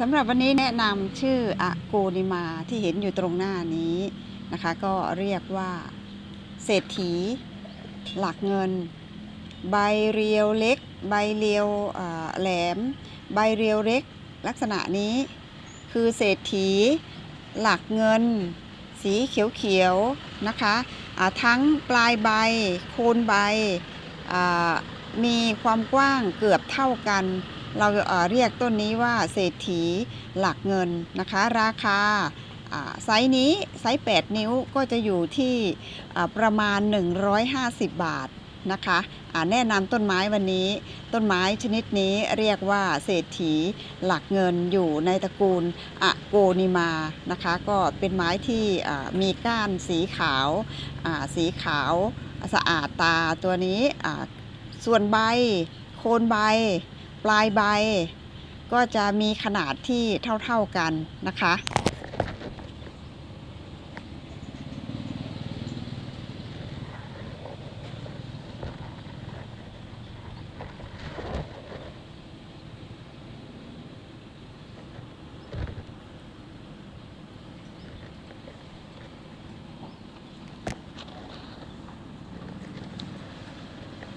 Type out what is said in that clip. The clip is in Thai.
สำหรับวันนี้แนะนำชื่ออะโกนิมาที่เห็นอยู่ตรงหน้านี้นะคะ ก็เรียกว่า เศรษฐี หลักเงิน ใบเรียวเล็ก ใบเรียวแหลม ใบเรียวเล็ก ลักษณะนี้คือเศรษฐี หลักเงิน สีเขียวๆนะคะอ่าทั้งปลายใบ โคนใบมีความกว้างเกือบเท่ากัน เราเรียกต้นนี้ว่าเศรษฐีหลักเงินนะคะ ราคาไซส์นี้ไซส์ 8 นิ้วก็จะอยู่ที่ประมาณ 150 บาทนะคะแนะนำต้นไม้วันนี้ ต้นไม้ชนิดนี้เรียกว่าเศรษฐีหลักเงินอยู่ในตระกูลอะโกนิมานะคะ ก็เป็นไม้ที่มีก้านสีขาวสีขาวสะอาดตาตัวนี้ส่วนใบโคนใบ ปลายใบ ก็จะมีขนาดที่เท่าๆกันนะคะ